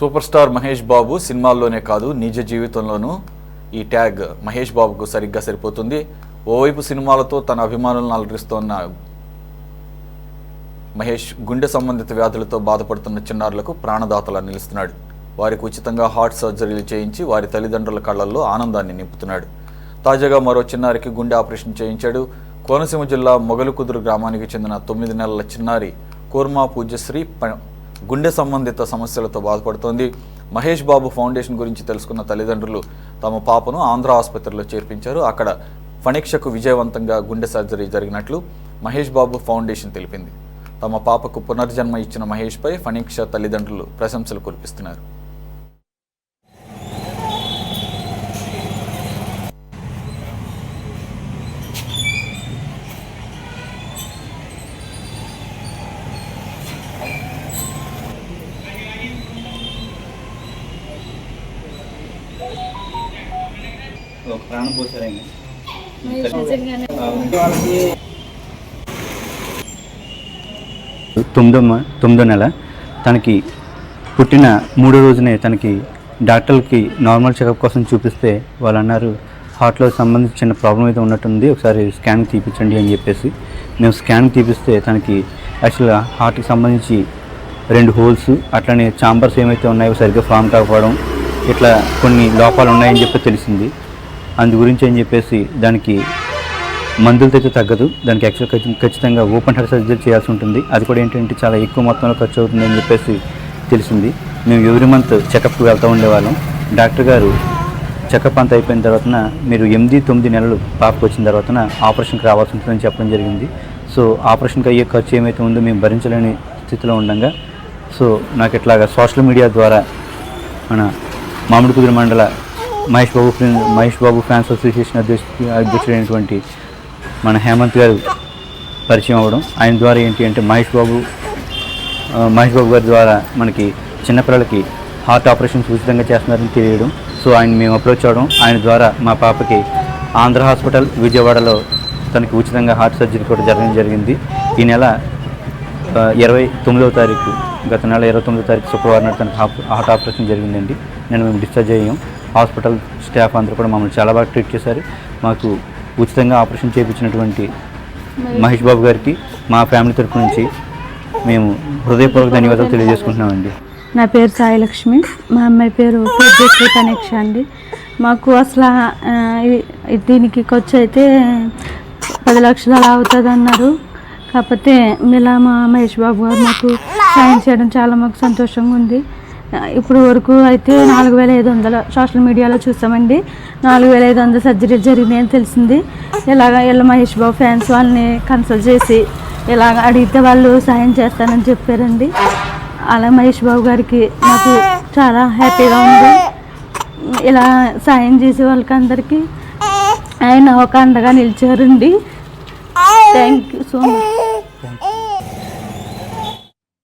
Super star Mahesh Babu సినిమాల్లోనే కాదు నిజ జీవితంలోనూ ఈ ట్యాగ్ మహేష్ బాబుకు సరిగ్గా సరిపోతుంది. ఓవైపు సినిమాలతో తన అభిమానులను అలరిస్తోన్న మహేష్ గుండె సంబంధిత వ్యాధులతో బాధపడుతున్న చిన్నారులకు ప్రాణదాతలా నిలుస్తున్నాడు. వారికి ఉచితంగా హార్ట్ సర్జరీలు చేయించి వారి తల్లిదండ్రుల కళ్ళల్లో ఆనందాన్ని నింపుతున్నాడు. తాజాగా మరో చిన్నారికి గుండె ఆపరేషన్ చేయించాడు. కోనసీమ జిల్లా మొగలుకుదురు గ్రామానికి చెందిన తొమ్మిది నెలల చిన్నారి కూర్మా పూజ్యశ్రీ ప- గుండె సంబంధిత సమస్యలతో బాధపడుతోంది. మహేష్ బాబు ఫౌండేషన్ గురించి తెలుసుకున్న తల్లిదండ్రులు తమ పాపను ఆంధ్ర ఆసుపత్రిలో చేర్పించారు. అక్కడ ఫణిక్షకు విజయవంతంగా గుండె సర్జరీ జరిగినట్లు మహేష్ బాబు ఫౌండేషన్ తెలిపింది. తమ పాపకు పునర్జన్మ ఇచ్చిన మహేష్పై ఫణిక్ష తల్లిదండ్రులు ప్రశంసలు కురిపిస్తున్నారు. ఒక ప్రాణం పోసారండి నిజంగానే. తొమ్మిదో తొమ్మిదో నెల. తనకి పుట్టిన మూడో రోజునే తనకి డాక్టర్లకి నార్మల్ చెకప్ కోసం చూపిస్తే వాళ్ళు అన్నారు హార్ట్లో సంబంధించిన ప్రాబ్లం అయితే ఉన్నట్టుంది ఒకసారి స్కాన్ తీపించండి అని చెప్పేసి. మేము స్కాన్ తీపిస్తే తనకి యాక్చువల్గా హార్ట్కి సంబంధించి రెండు హోల్స్ అట్లనే చాంబర్స్ ఏమైతే ఉన్నాయో సరిగ్గా ఫామ్ కాకపోవడం ఇట్లా కొన్ని లోపాలు ఉన్నాయని చెప్పి తెలిసింది. అందు గురించి అని చెప్పేసి దానికి మందులతో అయితే తగ్గదు. దానికి యాక్చువల్ ఖచ్చి- ఖచ్చితంగా ఓపెన్ హార్ట్ సర్జరీ చేయాల్సి ఉంటుంది. అది కూడా ఏంటంటే చాలా ఎక్కువ మొత్తంలో ఖర్చు అవుతుందని చెప్పేసి తెలిసింది. మేము ఎవ్రీ మంత్ చెకప్కి వెళ్తూ ఉండేవాళ్ళం. డాక్టర్ గారు చెకప్ అంతా అయిపోయిన తర్వాత మీరు ఎనిమిది తొమ్మిది నెలలు పాపకు వచ్చిన తర్వాత ఆపరేషన్కి రావాల్సి ఉంటుందని చెప్పడం జరిగింది. సో ఆపరేషన్కి అయ్యే ఖర్చు ఏమైతే ఉందో మేము భరించలేని స్థితిలో ఉండగా. సో నాకు ఇట్లాగా సోషల్ మీడియా ద్వారా మన మామిడి కుదురు మండల మహేష్ బాబు మహేష్ బాబు ఫ్యాన్స్ అసోసియేషన్ అధ్యక్ష అధ్యక్షుడైనటువంటి మన హేమంత్ గారు పరిచయం అవ్వడం. ఆయన ద్వారా ఏంటి అంటే మహేష్ బాబు మహేష్ బాబు గారి ద్వారా మనకి చిన్నపిల్లలకి హార్ట్ ఆపరేషన్స్ ఉచితంగా చేస్తున్నారని తెలియడం. సో ఆయన మేము అప్రోచ్ అవ్వడం. ఆయన ద్వారా మా పాపకి ఆంధ్ర హాస్పిటల్ విజయవాడలో తనకి ఉచితంగా హార్ట్ సర్జరీ కూడా జరగడం జరిగింది. ఈ నెల ఇరవై తొమ్మిదవ తారీఖు గత నెల ఇరవై తొమ్మిదో తారీఖు శుక్రవారం నాడు తనకు హాప్- హార్ట్ ఆపరేషన్ జరిగిందండి. నేను మేము డిశ్చార్జ్ అయ్యాం. హాస్పిటల్ స్టాఫ్ అందరూ కూడా మమ్మల్ని చాలా బాగా ట్రీట్ చేశారు. మాకు ఉచితంగా ఆపరేషన్ చేయించినటువంటి మహేష్ బాబు గారికి మా ఫ్యామిలీ తరపు నుంచి మేము హృదయపూర్వక ధన్యవాదాలు తెలియజేసుకుంటున్నామండి. నా పేరు సాయిలక్ష్మి మా అమ్మాయి పేరు పూజ్యశ్రీ కనెక్ష అండి. మాకు అసలు దీనికి ఖర్చు అయితే పది లక్షలు అలా అవుతుంది అన్నారు కాకపోతే ఇలా మా మహేష్ బాబు గారు మాకు సాయం చేయడం చాలా మాకు సంతోషంగా ఉంది. ఇప్పుడు వరకు అయితే నాలుగు వేల ఐదు వందల సోషల్ మీడియాలో చూసామండి. నాలుగు వేల ఐదు వందల సర్జరీ జరిగినాయని తెలిసింది. ఇలాగ ఇలా మహేష్ బాబు ఫ్యాన్స్ వాళ్ళని కన్సల్ట్ చేసి ఇలాగ అడిగితే వాళ్ళు సహాయం చేస్తానని చెప్పారండి. అలా మహేష్ బాబు గారికి నాకు చాలా హ్యాపీగా ఉంది. ఇలా సాయం చేసే వాళ్ళకి అందరికీ ఆయన ఒక అండగా నిలిచారండి. Thank you so much